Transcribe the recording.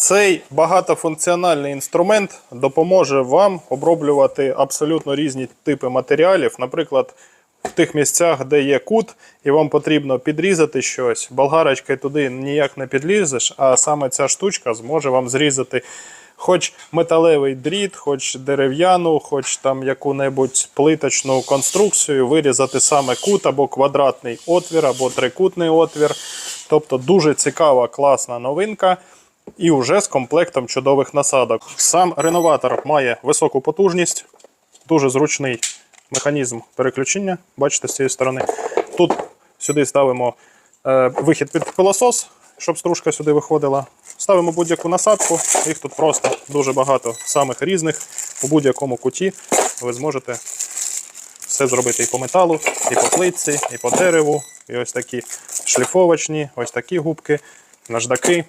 Цей багатофункціональний інструмент допоможе вам оброблювати абсолютно різні типи матеріалів. Наприклад, в тих місцях, де є кут, і вам потрібно підрізати щось, болгарочкою туди ніяк не підлізеш, а саме ця штучка зможе вам зрізати хоч металевий дріт, хоч дерев'яну, хоч там яку-небудь плиточну конструкцію, вирізати саме кут або квадратний отвір, або трикутний отвір. Тобто дуже цікава, класна новинка. І вже з комплектом чудових насадок. Сам реноватор має високу потужність, дуже зручний механізм переключення. Бачите, з цієї сторони. Тут сюди ставимо е, вихід під пилосос, щоб стружка сюди виходила. Ставимо будь-яку насадку, їх тут просто дуже багато самих різних. У будь-якому куті ви зможете все зробити і по металу, і по плитці, і по дереву, і ось такі шліфовочні, ось такі губки, наждаки.